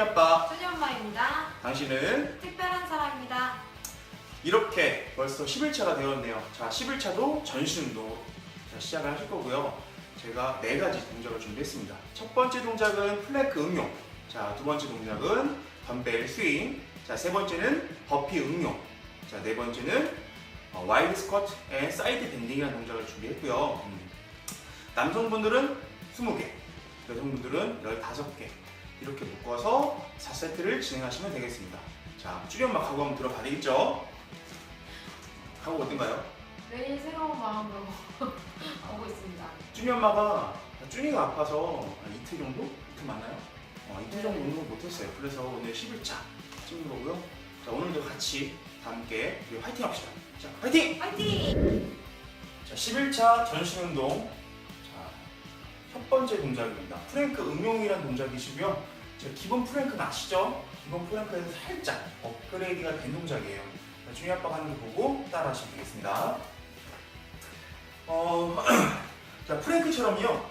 아빠. 준이 엄마입니다. 당신은 특별한 사람입니다. 이렇게 벌써 11차가 되었네요. 자, 11차도 전신 운동으로 자, 시작을 하실 거고요. 제가 네 가지 동작을 준비했습니다. 첫 번째 동작은 플랭크 응용. 자, 두 번째 동작은 덤벨 스윙. 자, 세 번째는 버피 응용. 자, 네 번째는 어, 와이드 스쿼트 앤 사이드 밴딩이라는 동작을 준비했고요. 음. 남성분들은 20개, 여성분들은 15개 이렇게 묶어서 4세트를 진행하시면 되겠습니다. 자, 쭈련막 하고 한번 들어가 되겠죠? 하고 어떤가요? 매일 새로운 마음으로 오고 있습니다. 쭈니 엄마가 쭈니가 아파서 한 이틀 정도? 이틀 맞나요? 어, 이틀 정도 네. 운동 못했어요. 그래서 오늘 11차 찍는 거고요. 자, 오늘도 같이 다 함께 우리 화이팅 합시다. 자, 화이팅! 파이팅! 자, 11차 전신 운동. 자, 첫 번째 동작입니다. 프랭크 응용이라는 동작이시고요. 자, 기본 프랭크는 아시죠? 기본 프랭크에서 살짝 업그레이드가 된 동작이에요. 자, 준이 아빠가 하는 거 보고 따라 하시면 되겠습니다. 어, 자, 프랭크처럼요.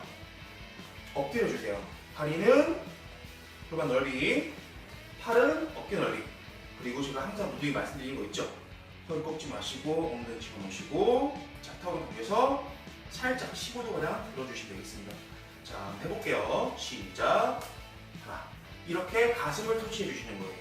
엎드려 주세요. 다리는 골반 넓이, 팔은 어깨 넓이. 그리고 제가 항상 무등이 말씀드린 거 있죠? 혀를 꺾지 마시고 엉덩이 집어넣으시고 자, 턱을 당겨서 살짝 15도가량 들어주시면 되겠습니다. 자, 해볼게요. 시작. 하나. 이렇게 가슴을 터치해 주시는 거예요.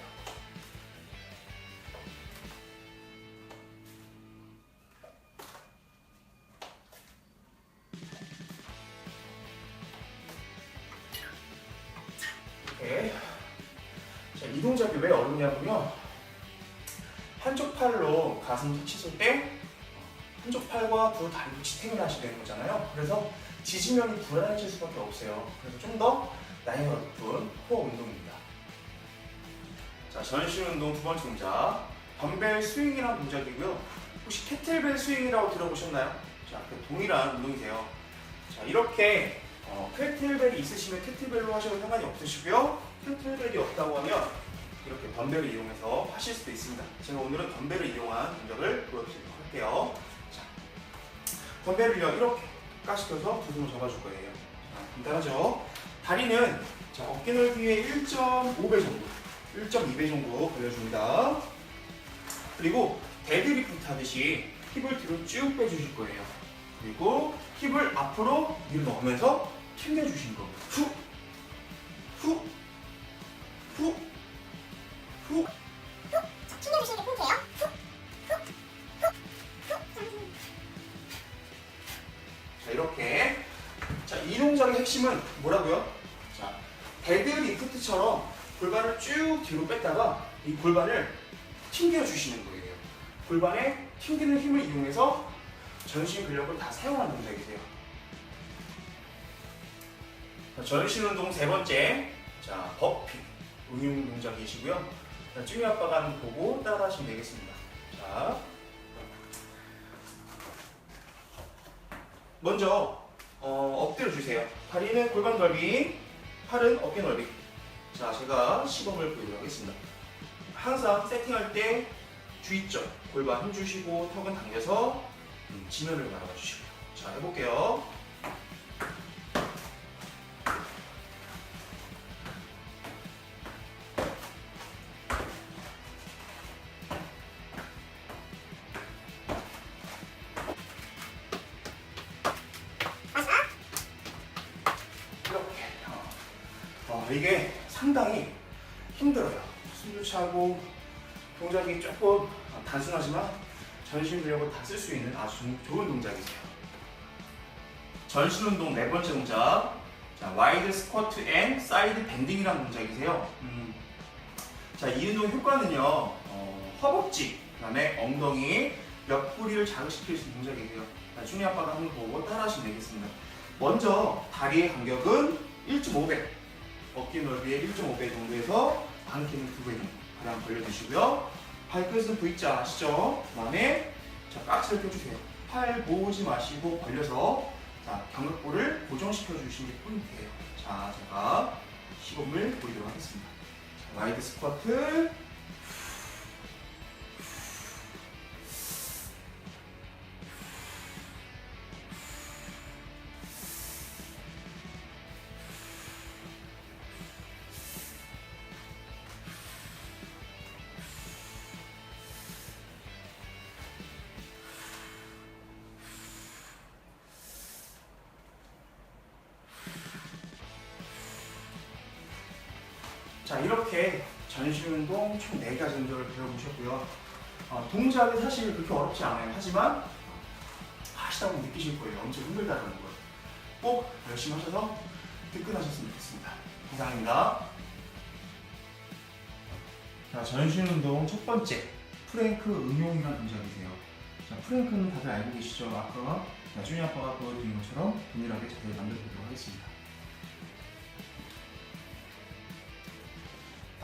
이렇게. 자, 이 동작이 왜 어렵냐면요. 한쪽 팔로 가슴 터치했을 때 한쪽 팔과 두 다리로 지탱을 하시게 되는 거잖아요. 그래서 지지면이 불안해질 수밖에 없어요. 그래서 좀더 나이가 높은 호흡 운동입니다. 자, 전신 운동 두 번째 동작. 덤벨 스윙이라는 동작이고요. 혹시 캐틀벨 스윙이라고 들어보셨나요? 자, 그 동일한 운동이세요. 자, 이렇게 어, 캐틀벨이 있으시면 캐틀벨로 하셔도 상관이 없으시고요. 캐틀벨이 없다고 하면 이렇게 덤벨을 이용해서 하실 수도 있습니다. 제가 오늘은 덤벨을 이용한 동작을 보여드리도록 할게요. 자, 덤벨을요 이렇게 까시켜서 두 손을 잡아줄 거예요. 자, 간단하죠? 다리는 자, 어깨 넓이의 1.5배 정도, 1.2배 정도 벌려줍니다. 그리고 데드리프트 하듯이 힙을 뒤로 쭉 빼주실 거예요. 그리고 힙을 앞으로 밀어 넣으면서 튕겨주시는 겁니다. 후. 핵심은 뭐라고요? 자 데드리프트처럼 골반을 쭉 뒤로 뺐다가 이 골반을 튕겨 주시는 거예요. 골반에 튕기는 힘을 이용해서 전신 근력을 다 사용하는 동작이세요. 자, 전신 운동 세 번째 자 버피 응용 동작이시고요. 자, 쭈니 아빠가 보고 따라하시면 되겠습니다. 자 먼저 어, 엎드려 주세요. 다리는 골반 넓이, 팔은 어깨 넓이. 자, 제가 시범을 보이도록 하겠습니다. 항상 세팅할 때 주의점, 골반 힘 주시고 턱은 당겨서 음, 지면을 바라봐 주시고요. 자, 해볼게요. 이게 상당히 힘들어요. 숨도 차고 동작이 조금 단순하지만 전신 근력을 다 쓸 수 있는 아주 좋은 동작이세요. 전신 운동 네 번째 동작. 자, 와이드 스쿼트 앤 사이드 밴딩이라는 동작이세요. 음. 자, 이 운동 효과는요, 어, 허벅지, 그 다음에 엉덩이, 옆구리를 자극시킬 수 있는 동작이세요. 자, 준이 아빠가 거 보고 따라 하시면 되겠습니다. 먼저 다리의 간격은 1.5배, 어깨 넓이의 1.5배 정도에서 안키는 2배 정도 가량 벌려주시고요. 발끝은 V자 아시죠? 그 다음에 자 박스를 펴주세요. 팔 모으지 마시고 벌려서 자 견갑골을 고정시켜 주시는 게 포인트예요. 자 제가 시범을 보이도록 하겠습니다. 자, 와이드 스쿼트. 자 이렇게 전신 운동 총 4가지 동작을 배워보셨고요. 어, 동작이 사실 그렇게 어렵지 않아요. 하지만 하시다 보면 느끼실 거예요. 엄청 힘들다는 걸. 꼭 열심히 하셔서 끝끝하셨으면 좋겠습니다. 감사합니다. 자, 전신 운동 첫 번째 프랭크 응용이라는 동작이세요. 자, 프랭크는 다들 알고 계시죠? 아까 나중에 아빠가 보여드린 것처럼 동일하게 자세히 만들어 보도록 하겠습니다.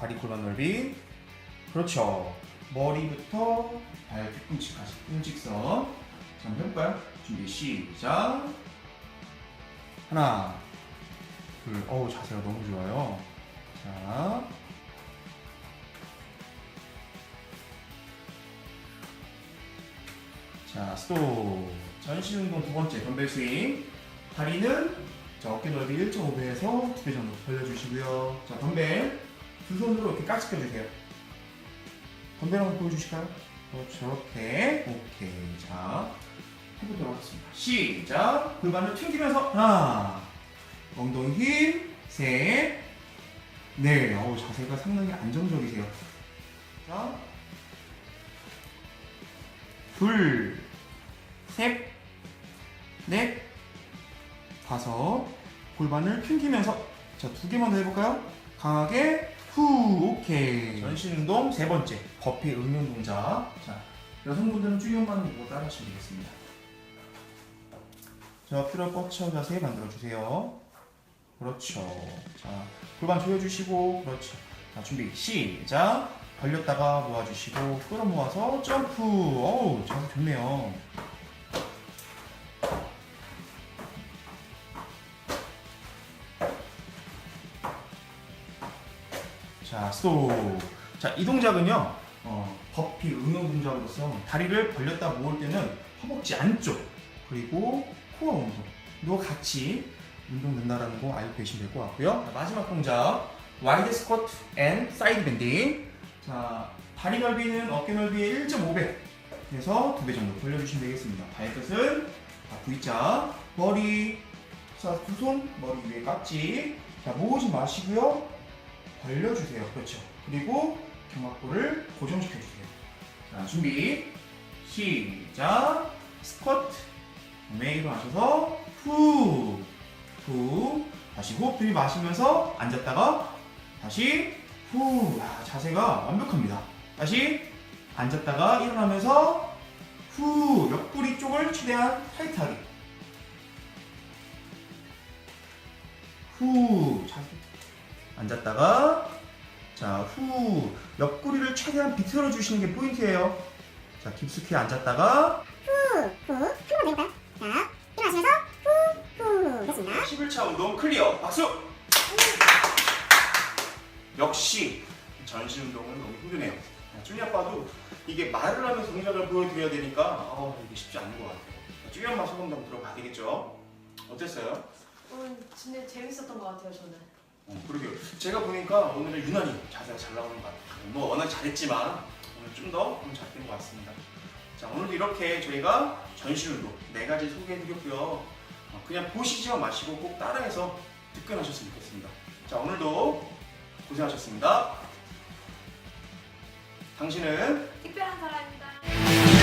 다리 골반 넓이. 그렇죠. 머리부터 발 뒤꿈치까지 일직선. 자, 한번 해볼까요? 준비 시작. 하나, 둘. 어우 자세가 너무 좋아요. 자. 자, 스톱. 전신 운동 두 번째 덤벨 스윙. 다리는 자, 어깨 넓이 1.5배에서 2배 정도 벌려주시고요. 자, 덤벨 두 손으로 이렇게 깍지 껴주세요. 덤벨 한번 보여주실까요? 그렇죠. 이렇게. 오케이. 자, 해보도록 하겠습니다. 시작. 골반을 튕기면서 하나, 엉덩이 힘, 셋, 네. 어우, 자세가 상당히 안정적이세요. 자, 둘, 셋, 넷, 다섯. 골반을 튕기면서 자, 두 개만 더 해볼까요? 강하게 후, 오케이. 전신 운동 세 번째, 버피 응용 동작. 자, 여성분들은 쭈이엄만 보고 따라하시면 되겠습니다. 자, 꽉 채워 자세 만들어주세요. 그렇죠. 자, 골반 조여주시고, 그렇죠. 자, 준비, 시작. 벌렸다가 모아주시고, 끌어 모아서 점프. 어우, 자세 좋네요. 자, 스톱. 자, 이 동작은요, 어, 버피 응용 동작으로서 다리를 벌렸다 모을 때는 허벅지 안쪽, 그리고 코어 운동도 같이 운동된다라는 거 알고 계시면 될 것 같고요. 자, 마지막 동작, 와이드 스쿼트 앤 사이드 밴딩. 자, 다리 넓이는 어깨 넓이의 1.5배. 그래서 두배 정도 벌려주시면 되겠습니다. 발끝은 자, V자, 머리, 자, 두 손 머리 위에 깍지. 자, 모으지 마시고요. 벌려주세요. 그렇죠. 그리고 경막골을 고정시켜주세요. 자, 준비. 시작. 스쿼트. 네, 일어나셔서 후. 후. 다시 호흡 들이마시면서 앉았다가 다시 후. 야, 자세가 완벽합니다. 다시 앉았다가 일어나면서 후. 옆구리 쪽을 최대한 타이트하게. 후. 자세. 앉았다가 자, 후. 옆구리를 최대한 비틀어 주시는 게 포인트예요. 자, 깊숙이 앉았다가 후, 후. 한번더 해볼까요? 자, 일어나시면서 후, 후. 됐습니다. 11차 운동 클리어. 박수! 역시 전신 운동은 너무 힘드네요. 쭈이 아빠도 이게 말을 하면서 동작을 보여드려야 되니까 어, 이게 쉽지 않은 것 같아요. 쭈이 엄마 소감 한번 들어봐야 되겠죠? 어땠어요? 오늘 진짜 재밌었던 것 같아요 저는. 어, 그러게요. 제가 보니까 오늘은 유난히 자세가 잘 나오는 것 같아요. 뭐 워낙 잘했지만 오늘 좀 더 잘된것 같습니다. 자 오늘도 이렇게 저희가 전신 운동 네 가지 소개해드렸고요. 어, 그냥 보시지 마시고 꼭 따라해서 득근하셨으면 좋겠습니다. 자 오늘도 고생하셨습니다. 당신은 특별한 사람이